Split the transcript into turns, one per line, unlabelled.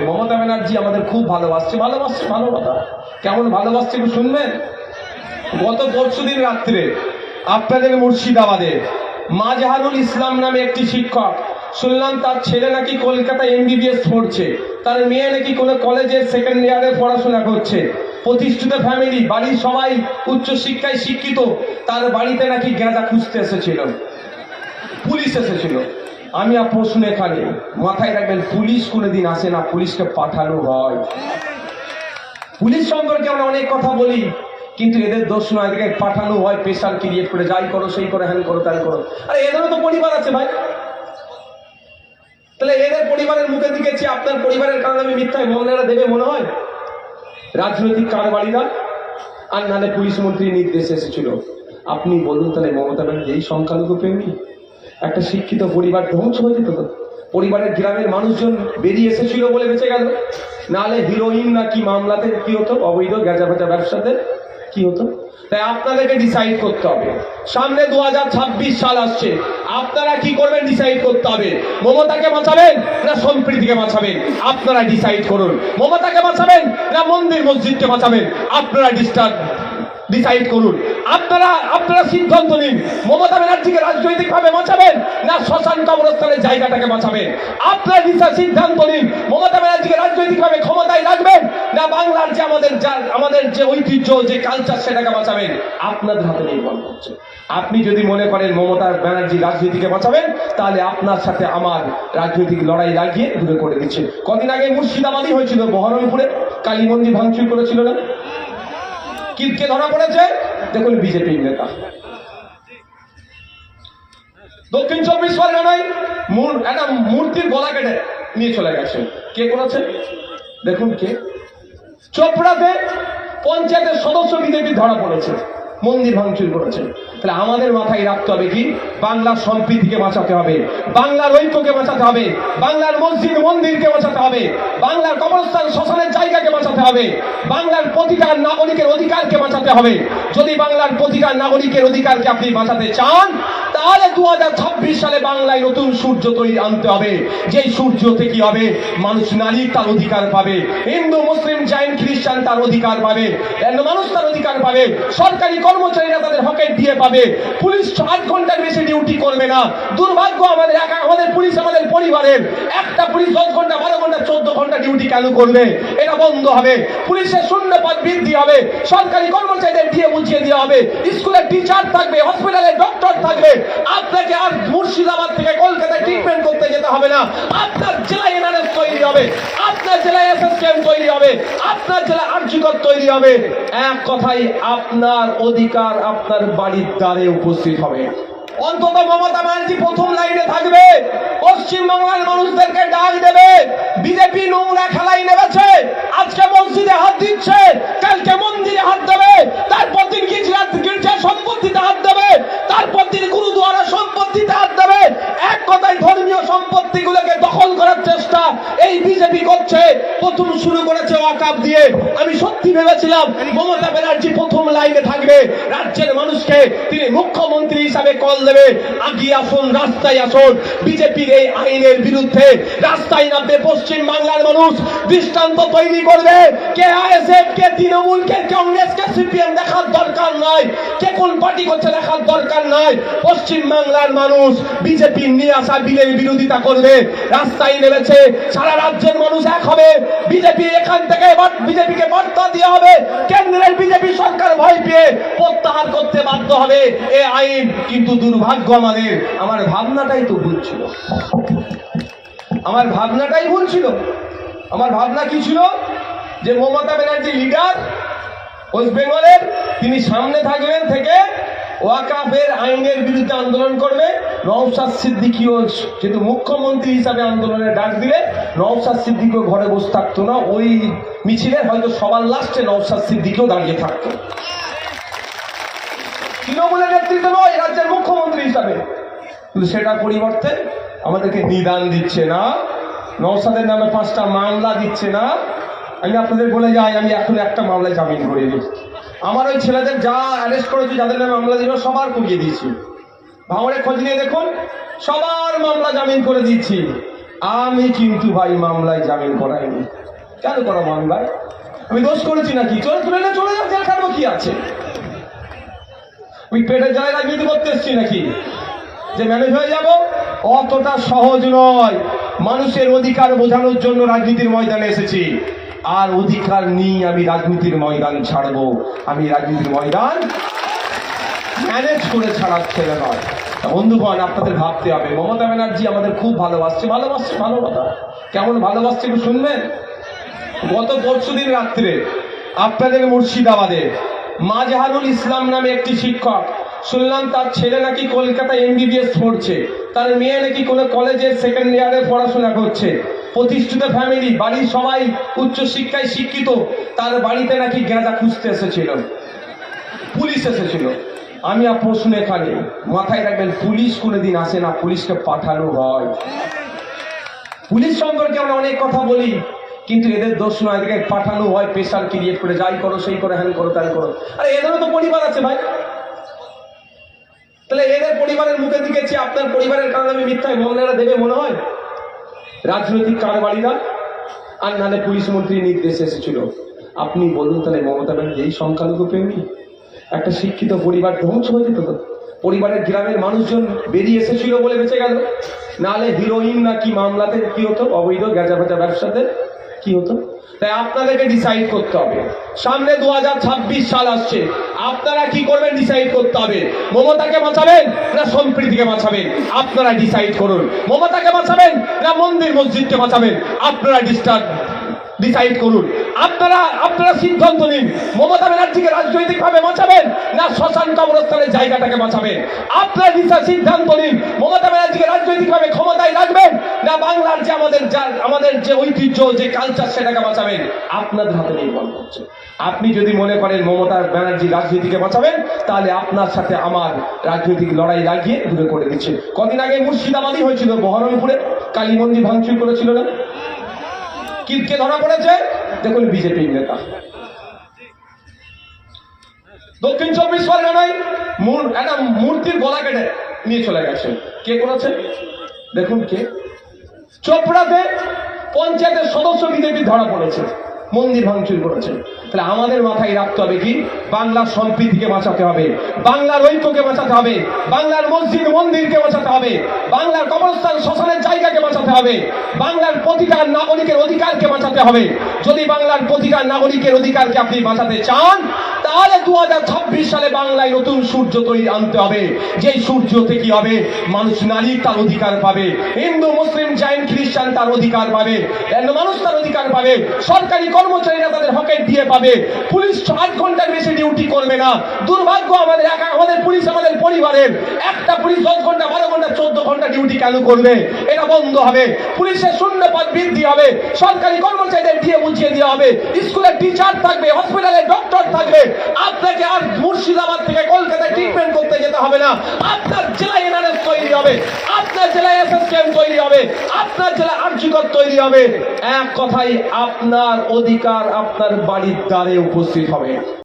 মমতা ব্যানার্জি আমাদের খুব ভালোবাসছে। ভালোবাসছে ভালো কথা। কেমন ভালোবাসছে একটু শুনবেন? গত পরশুদিন রাত্রে আপনাদের মুর্শিদাবাদে মাজহারুল ইসলাম নামে একটি শিক্ষক, শুনলাম তার ছেলে নাকি কলকাতা এমবিবিএস পড়ছে, তার মেয়ে নাকি কোনো কলেজের সেকেন্ড ইয়ারে পড়াশোনা করছে, প্রতিষ্ঠিত ফ্যামিলি বাড়ির সবাই উচ্চশিক্ষায় শিক্ষিত, তার বাড়িতে নাকি গাঁজা খুঁজতে এসেছিল। পুলিশ এসেছিল। আমি আর প্রশ্ন এখানে, মাথায় রাখবেন, পুলিশ কোনোদিন আসে না, পুলিশকে পাঠানো হয়। পুলিশ সম্পর্কে আমরা অনেক কথা বলি, কিন্তু এদের দোষ নয় এদেরকে পাঠানো হয় প্রেশার ক্রিয়েট করে, যাই করো, সেই করো, হ্যান করো তাই করো। আরে, এদেরও তো পরিবার আছে ভাই। তাহলে এদের পরিবারের মুখে দিকে চেয়ে আপনার পরিবারের কারণে আমি মিথ্যায় মহিলারা দেবে মনে হয়? রাজনৈতিক কারবারিরা আর নাহলে পুলিশ মন্ত্রীর নির্দেশ এসেছিল। আপনি বলুন তাহলে মমতা ব্যানার্জি এই সংখ্যালঘু প্রেমী? একটা শিক্ষিত পরিবার ধ্বংস হয়ে যেত পরিবারের গ্রামের মানুষজন বেরিয়ে এসেছিল বলে বেঁচে গেল। নাহলে হিরোইন না কি মামলাতে কি হতো? অবৈধ গেজা ফেজা ব্যবসাতে কি হতো? তাই আপনাদেরকে ডিসাইড করতে হবে। সামনে দু হাজার ছাব্বিশ সাল আসছে। আপনারা কি করবেন ডিসাইড করতে হবে? মমতাকে বাঁচাবেন না সম্প্রীতিকে বাঁচাবেন? আপনারা ডিসাইড করুন। মমতাকে বাঁচাবেন না মন্দির মসজিদকে বাঁচাবেন? আপনারা ডিস্টার্ব ডিসাইড করুন। আপনারা আপনারা সিদ্ধান্ত নিন। মমতা ব্যানার্জিকে রাজনৈতিক ভাবে বাঁচাবেন না শ্মশান কবরস্থানের জায়গাটাকে বাঁচাবেন? আপনারা দিশা সিদ্ধান্ত নিন, মমতা ব্যানার্জিকে রাজনৈতিক ভাবে ক্ষমতায় রাখবেন না বাংলার যে আমাদের যা, আমাদের যে ঐতিহ্য, যে কালচার সেটাকে বাঁচাবেন? আপনাদের হাতে নির্ভর করছে আপনি যদি মনে করেন মমতা ব্যানার্জি রাজনীতিকে বাঁচাবেন, তাহলে আপনার সাথে আমার রাজনৈতিক লড়াই লাগিয়ে দূরে করে দিচ্ছে। কদিন আগে মুর্শিদাবাদই হয়েছিল, বহরমপুরে। কালী মন্দির ভাঙচুর করেছিল না? কি ধরা পড়েছে? দেখুন বিজেপির নেতা। দক্ষিণ চব্বিশ পরগনায় একটা মূর্তির গলা কেটে নিয়ে চলে গেছে। কে করেছে দেখুন কে। চোপড়াতে পঞ্চায়েতের সদস্য বিজেপি ধরা পড়েছে, মন্দির ভাঙচুর করেছে। তাহলে আমাদের মাথায় রাখতে হবে কি? বাংলার সম্প্রীতিকে বাঁচাতে হবে। বাংলার ঐক্যকে বাঁচাতে হবে। বাংলার মসজিদ মন্দিরকে বাঁচাতে হবে। বাংলার কবরস্থান শ্মশানের জায়গাকে বাঁচাতে হবে। বাংলার প্রতিটা নাগরিকের অধিকারকে বাঁচাতে হবে। যদি বাংলার প্রতিটা নাগরিকের অধিকারকে আপনি বাঁচাতে চান, তাহলে দু হাজার ছাব্বিশ সালে বাংলায় নতুন সূর্য তৈরি আনতে হবে। যেই সূর্য থেকে হবে, মানুষ নারী তার অধিকার পাবে। হিন্দু, মুসলিম, জৈন, খ্রিস্টান তার অধিকার পাবে। মানুষ তার অধিকার পাবে। সরকারি কর্মচারীরা তাদের হকের দিয়ে পাবে। পুলিশ আট ঘণ্টার বেশি ডিউটি করবে না। দুর্ভাগ্য আমাদের একা আমাদের পুলিশ আমাদের পরিবারের। একটা পুলিশ দশ ঘণ্টা, বারো ঘণ্টা, চোদ্দ ঘণ্টা ডিউটি কেন করবে। এটা বন্ধ হবে। পুলিশের শূন্যপদ বৃদ্ধি হবে। সরকারি কর্মচারীদের দিয়ে বুঝিয়ে দেওয়া হবে। স্কুলের টিচার থাকবে হসপিটালে ডক্টর থাকবে। আপনাকে আর মুর্শিদাবাদ থেকে কলকাতায় ট্রিটমেন্ট করতে যেতে হবে না। আপনার জেলায় এনআরএস হবে। আপনার জেলায় এসএসকেএম তৈরি হবে। আপনার জেলায় আর্যিকর তৈরি হবে। এক কথাই আপনার অধিকার আপনার বাড়ির দ্বারে উপস্থিত হবে। অন্তত মমতা ব্যানার্জি প্রথম লাইনে থাকবে। পশ্চিম বাংলার মানুষদেরকে ডাক দেবে। বিজেপি নোংরা খেলায় নেমেছে। আজকে মসজিদে হাত দিচ্ছে। কালকে মন্দিরে হাত দেবে। তারপর দিন গির্জার সম্পত্তিতে হাত দেবে। তারপর দিন গুরুদুয়ারা সম্পত্তিতে হাত দেবে। এক কথায় ধর্মীয় সম্পত্তিগুলোকে দখল করার চেষ্টা বিজেপি করছে প্রথম শুরু করেছে ওয়াকাপ দিয়ে। আমি সত্যি ভেবেছিলাম মমতা ব্যানার্জি প্রথম লাইনে থাকবে। রাজ্যের মানুষকে তিনি মুখ্যমন্ত্রী হিসাবে কল দেবে। আগিয়ে আসুন, রাস্তায় আসুন। বিজেপির এই আইনের বিরুদ্ধে রাস্তায় নামবে পশ্চিম বাংলার মানুষ। দৃষ্টান্ত তৈরি করবে। কে আইএসএফ, কে তৃণমূল, কে কংগ্রেস, কে সিপিএম দেখার দরকার নাই। কে কোন পার্টি করছে দেখার দরকার নাই। পশ্চিম বাংলার মানুষ বিজেপির নিয়ে আসা বিলের বিরোধিতা করবে। রাস্তায় নেমেছে সারা রাজ্যের মানুষ এক হবে। বিজেপি এখান থেকে বিজেপিকে বার্তা দেওয়া হবে। কেন্দ্রের বিজেপি সরকার ভয় পেয়ে প্রত্যাহার করতে বাধ্য হবে। এ আইন কিন্তু দুর্ভাগ্য আমাদের। আমার ভাবনাটাই তো ভুল ছিল। আমার ভাবনাটাই ভুল ছিল। আমার ভাবনা কি ছিল? যে মমতা ব্যানার্জি লিডার ওয়েস্ট বেঙ্গলের তিনি সামনে থাকবেন থেকে ওয়াকাফের আইনের বিরুদ্ধে আন্দোলন করবে। নওশাদ সিদ্দিকিও যেহেতু মুখ্যমন্ত্রী হিসাবে আন্দোলনের ডাক দিলে, নওশাদ সিদ্দিকিও ঘরে বসে থাকতো না। ওই মিছিলে হয়তো সবার লাস্টে নওশাদ সিদ্দিকিও দাঁড়িয়ে থাকতো। তৃণমূলের নেতৃত্ব নয়, রাজ্যের মুখ্যমন্ত্রী হিসাবে। কিন্তু সেটার পরিবর্তে আমাদেরকে নিদান দিচ্ছে না। নওশাদের নামে পাঁচটা মামলা দিচ্ছে না। আমি আপনাদের বলে যাই, আমি এখন একটা মামলায় জামিন করে দিই। আমার ওই ছেলেদের যা অ্যারেস্ট করেছি, যাদের নামে মামলা দিল, সবার করিয়ে দিয়েছি। ভাঙড়ে খোঁজ নিয়ে দেখুন, সবার মামলা জামিন করে দিয়েছি আমি কিন্তু ভাই মামলায় জামিন করাইনি। কেন করাবো আমি ভাই? আমি দোষ করেছি নাকি? চলে তুলে না চলে যাও জেল খাটবো কি আছে? ওই পেটের জ্বালায় রাজনীতি করতে এসছি নাকি? যে ম্যানেজ হয়ে যাব, অতটা সহজ নয়। মানুষের অধিকার বোঝানোর জন্য রাজনীতির ময়দানে এসেছি। আর অধিকার নিয়ে আমি রাজনীতির ময়দান ছাড়বো। আমি রাজনীতির ময়দান ম্যানেজ করে ছাড়ার ছেলে নয়। বন্ধুগণ আপনাদের ভাবতে হবে। মমতা ব্যানার্জি আমাদের খুব ভালোবাসছে। ভালোবাসছে ভালো কথা। কেমন ভালোবাসছে একটু শুনবেন? গত পরশুদিন রাত্রে আপনাদের মুর্শিদাবাদে মাজহারুল ইসলাম নামে একটি শিক্ষক, শুনলাম তার ছেলে নাকি কলকাতা এমবিবিএস পড়ছে। তার মেয়ে নাকি কোনো কলেজের সেকেন্ড ইয়ারে পড়াশোনা করছে। প্রতিষ্ঠিত ফ্যামিলি বাড়ির সবাই উচ্চ শিক্ষায় শিক্ষিত। তার বাড়িতে নাকি গেঁজা খুঁজতে এসেছিল। পুলিশ এসেছিল। আমি আর প্রশ্ন এখানে, মাথায় রাখবেন, পুলিশ কোনোদিন আসে না, পুলিশকে পাঠানো হয়। পুলিশ সম্পর্কে আমরা অনেক কথা বলি, কিন্তু এদের দোষ নয় এদেরকে পাঠানো হয় প্রেশার ক্রিয়েট করে, যাই করো, সেই করো, হ্যান করো তাই করো। আরে, এদেরও তো পরিবার আছে ভাই। তাহলে এদের পরিবারের মুখের দিকে চেয়ে আপনার পরিবারের কারণে আমি মিথ্যায় মমলারা দেবে মনে হয়? রাজনৈতিক কারবারিরা আর নাহলে পুলিশ মন্ত্রী নির্দেশ এসেছিল। আপনি বলুন তাহলে মমতা ব্যানার্জি এই সংখ্যালঘু প্রেমী? একটা শিক্ষিত পরিবার ধ্বংস হয়ে যেত পরিবারের গ্রামের মানুষজন বেরিয়ে এসেছিল বলে বেঁচে গেল। নাহলে হিরোইন না কি মামলাতে, কি হতো? অবৈধ গেজা ফেজা ব্যবসাতে কি হতো? তাই আপনাদেরকে ডিসাইড করতে হবে। সামনে দু হাজার ছাব্বিশ সাল আসছে। আপনারা কি করবেন ডিসাইড করতে হবে? মমতাকে বাঁচাবেন না সম্প্রীতিকে বাঁচাবেন? আপনারা ডিসাইড করুন। মমতাকে বাঁচাবেন না মন্দির মসজিদকে বাঁচাবেন? আপনারা ডিস্টার্ব ডিসাইড করুন। আপনারা আপনারা সিদ্ধান্ত নিন, মমতা ব্যানার্জিকে রাজনৈতিক ভাবে বাঁচাবেন না শ্মশান কবরস্থানের জায়গাটাকে বাঁচাবেন? আপনারা সিদ্ধান্ত নিন, মমতা ব্যানার্জিকে রাজনৈতিক ভাবে ক্ষমতায় রাখবেন না বাংলার যে আমাদের যা, আমাদের যে ঐতিহ্য, যে কালচার সেটাকে বাঁচাবেন? আপনাদের হাতে নির্ভর করছে। আপনি যদি মনে করেন মমতা ব্যানার্জি রাজনীতিকে বাঁচাবেন, তাহলে আপনার সাথে আমার রাজনৈতিক লড়াই লাগিয়ে দূরে করে দিচ্ছে। কদিন আগে মুর্শিদাবাদই হয়েছিল, বহরমপুরে। কালী মন্দির ভাঙচুর করেছিল না? কি ধরা পড়েছে? দেখুন বিজেপির নেতা। দক্ষিণ চব্বিশ পরগনায় একটা মূর্তির গলা কেটে নিয়ে চলে গেছে। কে করেছে? দেখুন কে। চোপড়াতে পঞ্চায়েতের সদস্য বিজেপি ধরা পড়েছে। মন্দির ভাঙচুর করেছে। তাহলে আমাদের মাথায় রাখতে হবে কি? বাংলার সম্প্রীতিকে বাঁচাতে হবে। বাংলার ঐক্যকে বাঁচাতে হবে। বাংলার মসজিদ মন্দিরকে বাঁচাতে হবে। বাংলার কবরস্থান শ্মশানের জায়গাকে বাঁচাতে হবে। বাংলার প্রতিটা নাগরিকের অধিকারকে বাঁচাতে হবে। যদি বাংলার প্রতিটা নাগরিকের অধিকারকে আপনি বাঁচাতে চান তাহলে দু সালে বাংলায় নতুন সূর্য তৈরি আনতে হবে। যেই সূর্যতে কি হবে, মানুষ নারী তার অধিকার পাবে। হিন্দু, মুসলিম, জৈন, খ্রিস্টান তার অধিকার পাবে। মানুষ তার অধিকার পাবে। সরকারি কর্মচারীরা তাদের হকের দিয়ে পাবে। পুলিশ আট ঘণ্টার বেশি ডিউটি করবে না। দুর্ভাগ্য আমাদের একা আমাদের পুলিশ আমাদের পরিবারের। একটা পুলিশ দশ ঘণ্টা, বারো ঘণ্টা, চোদ্দ ঘণ্টা ডিউটি কেন করবে? এটা বন্ধ হবে। পুলিশের শূন্যপদ বৃদ্ধি হবে। সরকারি কর্মচারীদের দিয়ে বুঝিয়ে দেওয়া হবে। স্কুলের টিচার থাকবে হসপিটালে ডক্টর থাকবে আপনাকে আর মুর্শিদাবাদ থেকে কলকাতায় ট্রিটমেন্ট করতে যেতে হবে না। আপনার জেলায় এনআরএস তৈরি হবে। আপনার জেলায় এসএসকেএম তৈরি হবে। আপনার জেলায় আর্যিকর তৈরি হবে। এক কথাই আপনার অধিকার আপনার বাড়ির দ্বারে উপস্থিত হবে।